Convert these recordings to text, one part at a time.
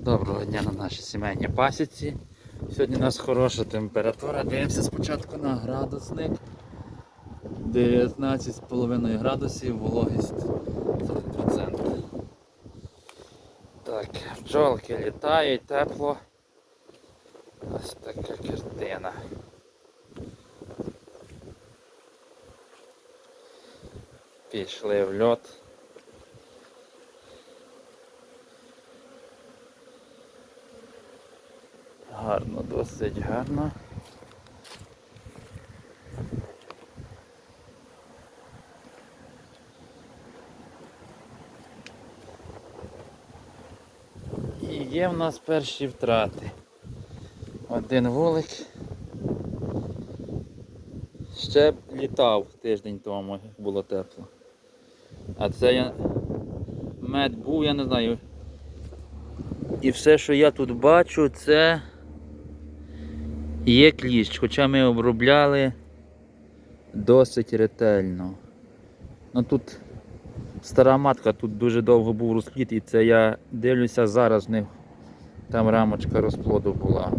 Доброго дня на нашій сімейній пасіці. Сьогодні у нас хороша температура. Дивимося спочатку на градусник. 19,5 градусів, вологість 40%. Так, бджолки літають, тепло. Ось така картина. Пішли в льот. Гарно, досить гарно. І є в нас перші втрати. Один вулик. Ще літав тиждень тому, як було тепло. А це я мед був, я не знаю. І все, що я тут бачу, це є кліщ, хоча ми обробляли досить ретельно. Ну тут стара матка, тут дуже довго був розплід, і це я дивлюся зараз них там рамочка розплоду була.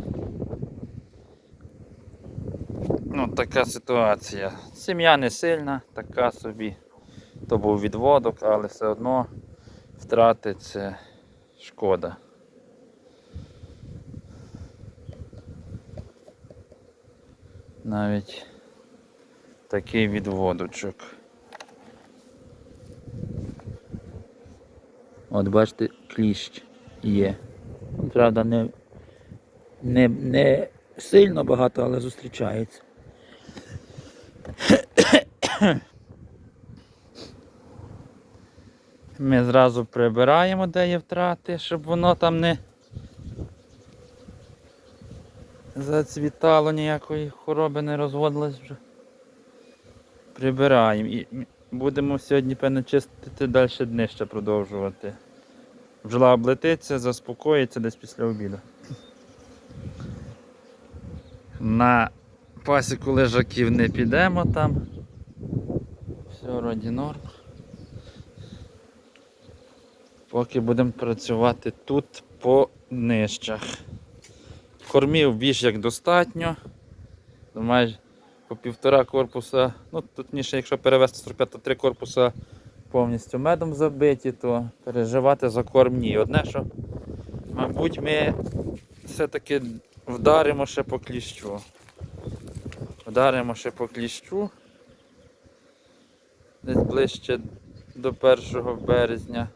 Ну, така ситуація. Сім'я не сильна, така собі. То був відводок, але все одно втрати це шкода. Навіть такий відводочок. От бачите, кліщ є. Правда, не, не, не сильно багато, але зустрічається. Ми зразу прибираємо, де є втрати, щоб воно там не зацвітало, ніякої хвороби не розводилось вже. Прибираємо і будемо сьогодні, певно, чистити далі днище продовжувати. Бджола облетиться, заспокоїться десь після обіду. На пасіку лежаків не підемо там. Все вроді норм. Поки будемо працювати тут по нижчах. Кормів більш як достатньо. Ну, Майже по півтора корпуса, ну точніше, якщо перевести 45, то три корпуса повністю медом забиті, то переживати за корм ні. Одне, що, мабуть, ми все-таки вдаримо ще по кліщу. Вдаримо ще по кліщу. Десь ближче до 1 березня.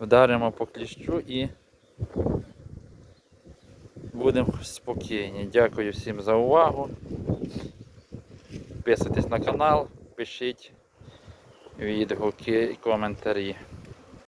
Вдаримо по кліщу і будемо спокійні. Дякую всім за увагу. Підписуйтесь на канал, пишіть відгуки і коментарі.